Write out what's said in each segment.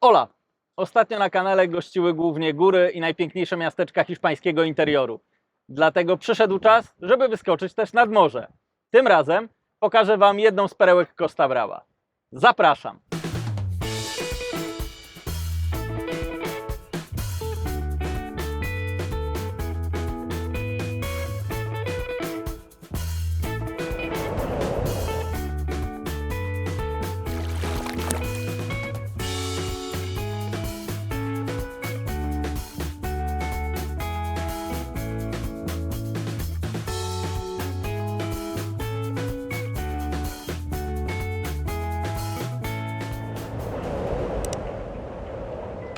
Ola, ostatnio na kanale gościły głównie góry i najpiękniejsze miasteczka hiszpańskiego interioru. Dlatego przyszedł czas, żeby wyskoczyć też nad morze. Tym razem pokażę Wam jedną z perełek Costa Brava. Zapraszam!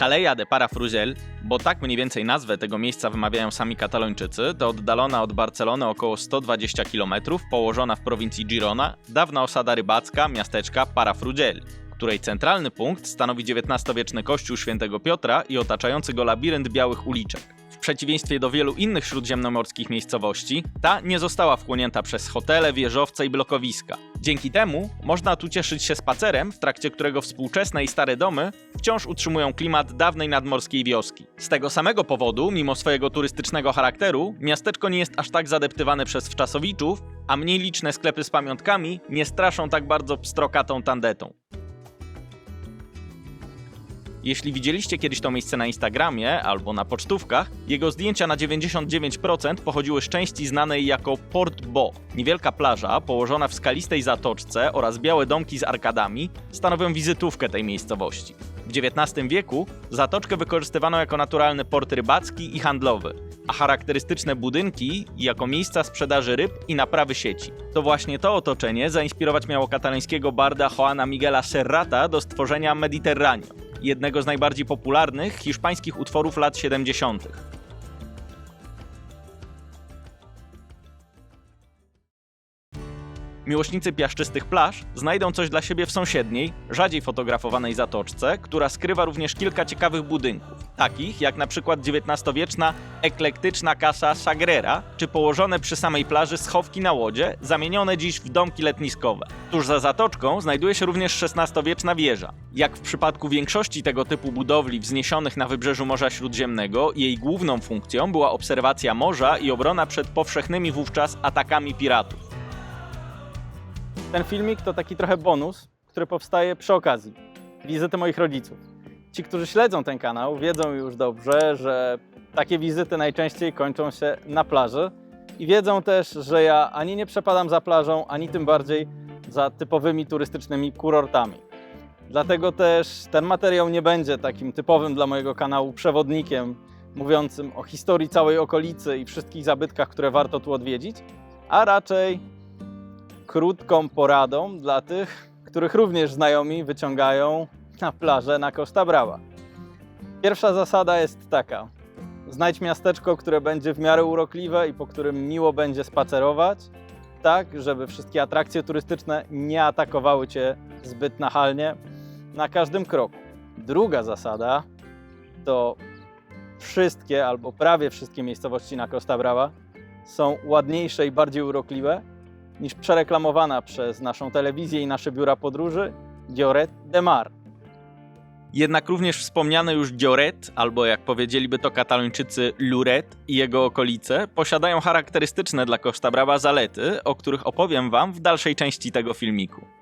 Caleja de Parafrugel, bo tak mniej więcej nazwę tego miejsca wymawiają sami katalończycy, to oddalona od Barcelony około 120 km, położona w prowincji Girona, dawna osada rybacka miasteczka Parafrugel, której centralny punkt stanowi XIX-wieczny kościół świętego Piotra i otaczający go labirynt białych uliczek. Przeciwieństwie do wielu innych śródziemnomorskich miejscowości, ta nie została wchłonięta przez hotele, wieżowce i blokowiska. Dzięki temu można tu cieszyć się spacerem, w trakcie którego współczesne i stare domy wciąż utrzymują klimat dawnej nadmorskiej wioski. Z tego samego powodu, mimo swojego turystycznego charakteru, miasteczko nie jest aż tak zadeptywane przez wczasowiczów, a mniej liczne sklepy z pamiątkami nie straszą tak bardzo pstrokatą tandetą. Jeśli widzieliście kiedyś to miejsce na Instagramie albo na pocztówkach, jego zdjęcia na 99% pochodziły z części znanej jako Port Bo. Niewielka plaża położona w skalistej zatoczce oraz białe domki z arkadami stanowią wizytówkę tej miejscowości. W XIX wieku zatoczkę wykorzystywano jako naturalny port rybacki i handlowy, a charakterystyczne budynki jako miejsca sprzedaży ryb i naprawy sieci. To właśnie to otoczenie zainspirować miało katalońskiego barda Joana Miguela Serrata do stworzenia Mediterranean jednego z najbardziej popularnych hiszpańskich utworów lat 70. Miłośnicy piaszczystych plaż znajdą coś dla siebie w sąsiedniej, rzadziej fotografowanej zatoczce, która skrywa również kilka ciekawych budynków, takich jak na przykład XIX-wieczna eklektyczna Casa Sagrera, czy położone przy samej plaży schowki na łodzie, zamienione dziś w domki letniskowe. Tuż za zatoczką znajduje się również XVI-wieczna wieża. Jak w przypadku większości tego typu budowli wzniesionych na wybrzeżu Morza Śródziemnego, jej główną funkcją była obserwacja morza i obrona przed powszechnymi wówczas atakami piratów. Ten filmik to taki trochę bonus, który powstaje przy okazji wizyty moich rodziców. Ci, którzy śledzą ten kanał, wiedzą już dobrze, że takie wizyty najczęściej kończą się na plaży i wiedzą też, że ja ani nie przepadam za plażą, ani tym bardziej za typowymi turystycznymi kurortami. Dlatego też ten materiał nie będzie takim typowym dla mojego kanału przewodnikiem mówiącym o historii całej okolicy i wszystkich zabytkach, które warto tu odwiedzić, a raczej krótką poradą dla tych, których również znajomi wyciągają na plażę na Costa Brava. Pierwsza zasada jest taka: znajdź miasteczko, które będzie w miarę urokliwe i po którym miło będzie spacerować, tak żeby wszystkie atrakcje turystyczne nie atakowały cię zbyt nachalnie na każdym kroku. Druga zasada to wszystkie albo prawie wszystkie miejscowości na Costa Brava są ładniejsze i bardziej urokliwe niż przereklamowana przez naszą telewizję i nasze biura podróży Lloret de Mar. Jednak również wspomniane już Lloret, albo jak powiedzieliby to katalończycy Luret i jego okolice, posiadają charakterystyczne dla Costa Brava zalety, o których opowiem Wam w dalszej części tego filmiku.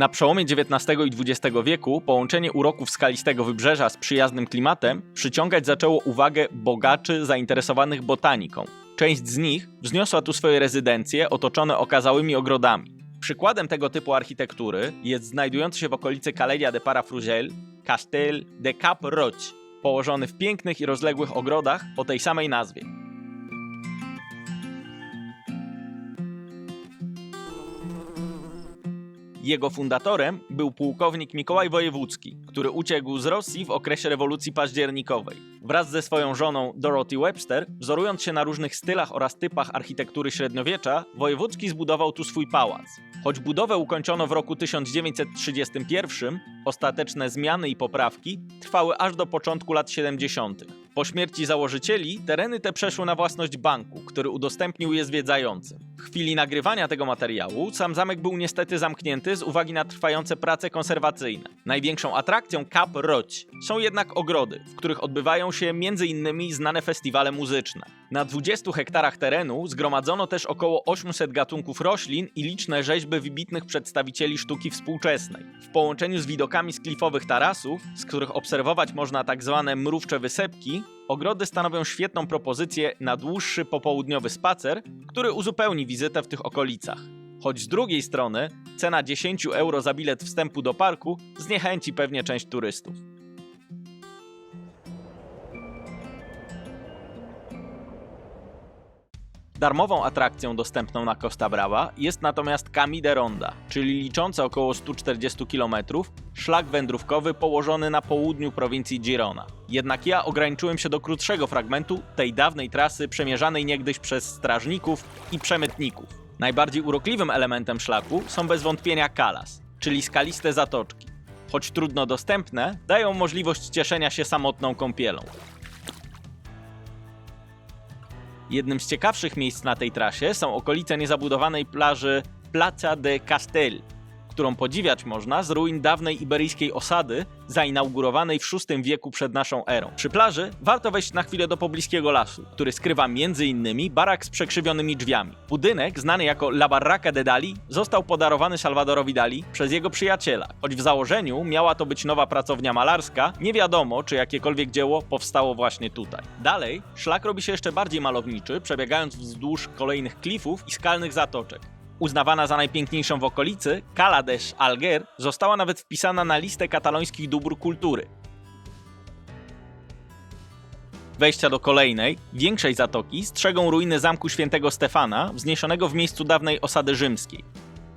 Na przełomie XIX i XX wieku połączenie uroków skalistego wybrzeża z przyjaznym klimatem przyciągać zaczęło uwagę bogaczy zainteresowanych botaniką. Część z nich wzniosła tu swoje rezydencje otoczone okazałymi ogrodami. Przykładem tego typu architektury jest znajdujący się w okolicy Caleja de Parafrugel Castel de Cap Roch, położony w pięknych i rozległych ogrodach o tej samej nazwie. Jego fundatorem był pułkownik Mikołaj Wojewódzki, który uciekł z Rosji w okresie rewolucji październikowej. Wraz ze swoją żoną Dorothy Webster, wzorując się na różnych stylach oraz typach architektury średniowiecza, Wojewódzki zbudował tu swój pałac. Choć budowę ukończono w roku 1931, ostateczne zmiany i poprawki trwały aż do początku lat 70. Po śmierci założycieli tereny te przeszły na własność banku, który udostępnił je zwiedzającym. W chwili nagrywania tego materiału sam zamek był niestety zamknięty z uwagi na trwające prace konserwacyjne. Największą atrakcją Kap Roć są jednak ogrody, w których odbywają się m.in. znane festiwale muzyczne. Na 20 hektarach terenu zgromadzono też około 800 gatunków roślin i liczne rzeźby wybitnych przedstawicieli sztuki współczesnej. W połączeniu z widokami z klifowych tarasów, z których obserwować można tak zwane mrówcze wysepki, ogrody stanowią świetną propozycję na dłuższy popołudniowy spacer, który uzupełni wizytę w tych okolicach. Choć z drugiej strony cena 10 euro za bilet wstępu do parku zniechęci pewnie część turystów. Darmową atrakcją dostępną na Costa Brava jest natomiast Cami de Ronda, czyli liczący około 140 km, szlak wędrówkowy położony na południu prowincji Girona. Jednak ja ograniczyłem się do krótszego fragmentu tej dawnej trasy przemierzanej niegdyś przez strażników i przemytników. Najbardziej urokliwym elementem szlaku są bez wątpienia kalas, czyli skaliste zatoczki. Choć trudno dostępne, dają możliwość cieszenia się samotną kąpielą. Jednym z ciekawszych miejsc na tej trasie są okolice niezabudowanej plaży Plaza de Castel, którą podziwiać można z ruin dawnej iberyjskiej osady zainaugurowanej w VI wieku przed naszą erą. Przy plaży warto wejść na chwilę do pobliskiego lasu, który skrywa m.in. barak z przekrzywionymi drzwiami. Budynek, znany jako La Barraca de Dali, został podarowany Salvadorowi Dali przez jego przyjaciela. Choć w założeniu miała to być nowa pracownia malarska, nie wiadomo, czy jakiekolwiek dzieło powstało właśnie tutaj. Dalej, szlak robi się jeszcze bardziej malowniczy, przebiegając wzdłuż kolejnych klifów i skalnych zatoczek. Uznawana za najpiękniejszą w okolicy, Cala des Alger została nawet wpisana na listę katalońskich dóbr kultury. Wejścia do kolejnej, większej zatoki strzegą ruiny zamku świętego Stefana, wzniesionego w miejscu dawnej osady rzymskiej.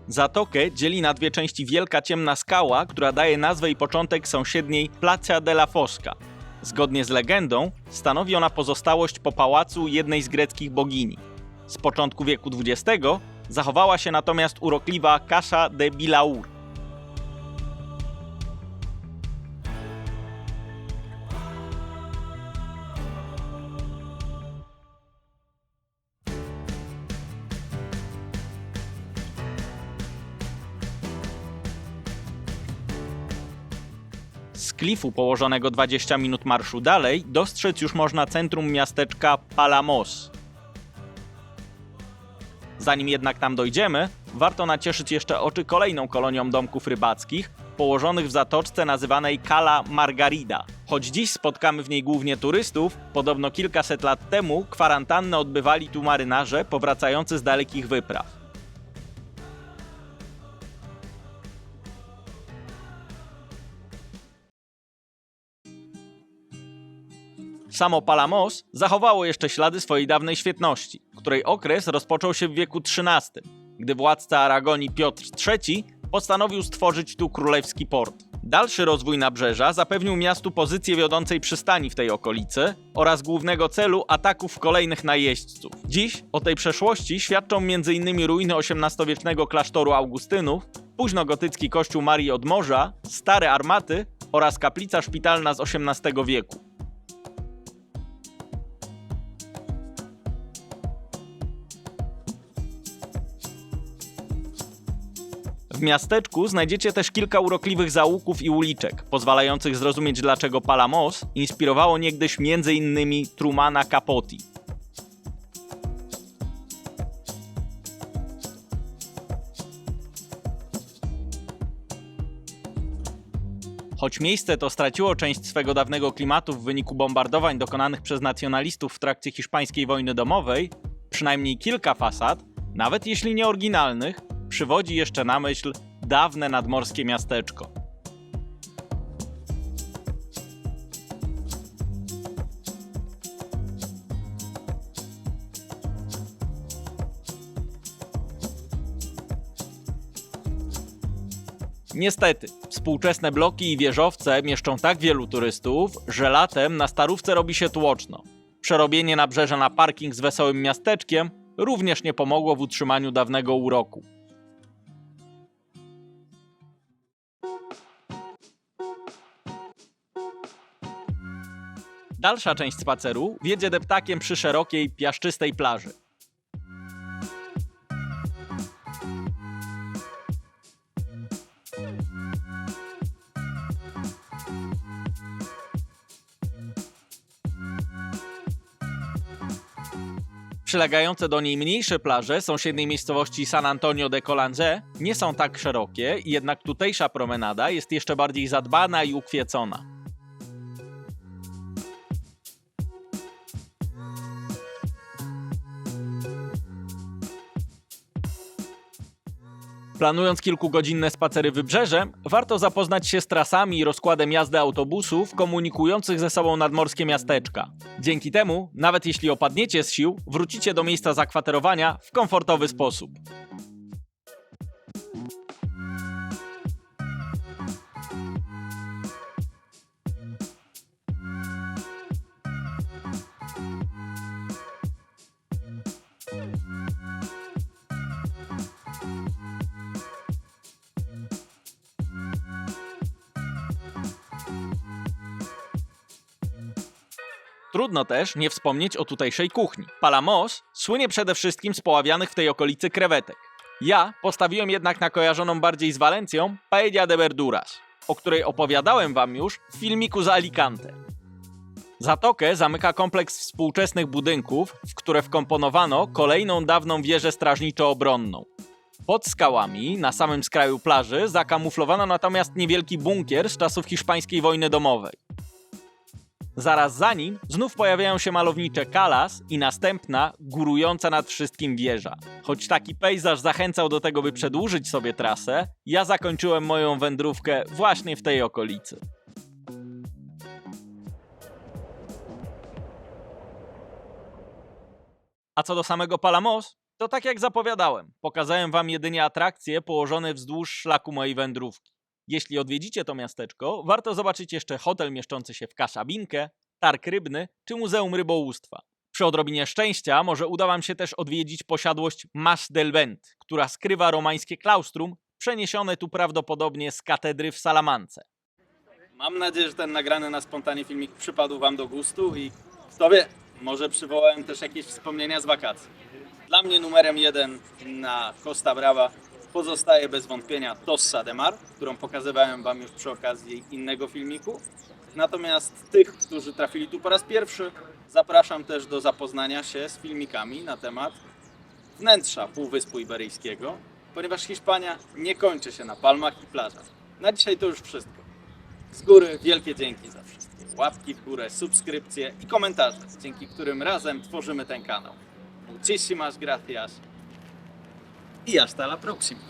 Zatokę dzieli na dwie części wielka ciemna skała, która daje nazwę i początek sąsiedniej Plaza della Fosca. Zgodnie z legendą, stanowi ona pozostałość po pałacu jednej z greckich bogini. Z początku wieku XX zachowała się natomiast urokliwa Casa de Bilaur. Z klifu położonego 20 minut marszu dalej dostrzec już można centrum miasteczka Palamos, Zanim jednak tam dojdziemy, warto nacieszyć jeszcze oczy kolejną kolonią domków rybackich, położonych w zatoczce nazywanej Cala Margarida. Choć dziś spotkamy w niej głównie turystów, podobno kilkaset lat temu kwarantannę odbywali tu marynarze powracający z dalekich wypraw. Samo Palamos zachowało jeszcze ślady swojej dawnej świetności, której okres rozpoczął się w wieku XIII, gdy władca Aragonii Piotr III postanowił stworzyć tu królewski port. Dalszy rozwój nabrzeża zapewnił miastu pozycję wiodącej przystani w tej okolicy oraz głównego celu ataków kolejnych najeźdźców. Dziś o tej przeszłości świadczą m.in. ruiny XVIII-wiecznego klasztoru Augustynów, późnogotycki kościół Marii od Morza, stare armaty oraz kaplica szpitalna z XVIII wieku. W miasteczku znajdziecie też kilka urokliwych zaułków i uliczek, pozwalających zrozumieć dlaczego Palamos inspirowało niegdyś m.in. Trumana Capote. Choć miejsce to straciło część swego dawnego klimatu w wyniku bombardowań dokonanych przez nacjonalistów w trakcie hiszpańskiej wojny domowej, przynajmniej kilka fasad, nawet jeśli nie oryginalnych, przywodzi jeszcze na myśl dawne nadmorskie miasteczko. Niestety, współczesne bloki i wieżowce mieszczą tak wielu turystów, że latem na Starówce robi się tłoczno. Przerobienie nabrzeża na parking z wesołym miasteczkiem również nie pomogło w utrzymaniu dawnego uroku. Dalsza część spaceru wiedzie deptakiem przy szerokiej, piaszczystej plaży. Przylegające do niej mniejsze plaże sąsiedniej miejscowości San Antonio de Colange nie są tak szerokie, jednak tutejsza promenada jest jeszcze bardziej zadbana i ukwiecona. Planując kilkugodzinne spacery wybrzeżem, warto zapoznać się z trasami i rozkładem jazdy autobusów komunikujących ze sobą nadmorskie miasteczka. Dzięki temu, nawet jeśli opadniecie z sił, wrócicie do miejsca zakwaterowania w komfortowy sposób. Trudno też nie wspomnieć o tutejszej kuchni. Palamos słynie przede wszystkim z poławianych w tej okolicy krewetek. Ja postawiłem jednak na kojarzoną bardziej z Walencją paella de verduras, o której opowiadałem wam już w filmiku z Alicante. Zatokę zamyka kompleks współczesnych budynków, w które wkomponowano kolejną dawną wieżę strażniczo-obronną. Pod skałami, na samym skraju plaży, zakamuflowano natomiast niewielki bunkier z czasów hiszpańskiej wojny domowej. Zaraz za nim znów pojawiają się malownicze Kalas i następna, górująca nad wszystkim wieża. Choć taki pejzaż zachęcał do tego, by przedłużyć sobie trasę, ja zakończyłem moją wędrówkę właśnie w tej okolicy. A co do samego Palamos, to tak jak zapowiadałem, pokazałem wam jedynie atrakcje położone wzdłuż szlaku mojej wędrówki. Jeśli odwiedzicie to miasteczko, warto zobaczyć jeszcze hotel mieszczący się w Kaszabinkę, targ rybny czy Muzeum Rybołówstwa. Przy odrobinie szczęścia może uda wam się też odwiedzić posiadłość Mas del Vent, która skrywa romańskie klaustrum, przeniesione tu prawdopodobnie z katedry w Salamance. Mam nadzieję, że ten nagrany na spontanie filmik przypadł Wam do gustu i kto wie, może przywołałem też jakieś wspomnienia z wakacji. Dla mnie numerem jeden na Costa Brava pozostaje bez wątpienia Tossa de Mar, którą pokazywałem Wam już przy okazji innego filmiku. Natomiast tych, którzy trafili tu po raz pierwszy, zapraszam też do zapoznania się z filmikami na temat wnętrza Półwyspu Iberyjskiego, ponieważ Hiszpania nie kończy się na palmach i plażach. Na dzisiaj to już wszystko. Z góry wielkie dzięki za wszystkie łapki w górę, subskrypcje i komentarze, dzięki którym razem tworzymy ten kanał. Muchísimas gracias i hasta la próxima.